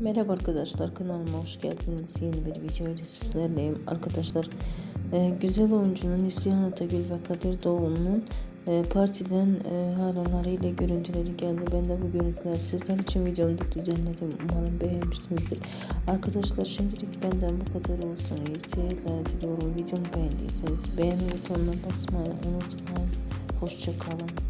Merhaba arkadaşlar kanalıma hoş geldiniz. Yeni bir video ile sizlerleyim. Arkadaşlar e, güzel oyuncunun Neslihan Atagül ve Kadir Doğulu'nun e, partiden e, halalarıyla görüntüleri geldi. Ben de bu görüntüleri sizler için videomda düzenledim. Umarım beğenmişsinizdir. Arkadaşlar şimdilik benden bu kadar olsun. İyi seyirler diliyorum. Videomu beğendiyseniz beğeni butonuna basmayı unutmayın. Hoşça kalın.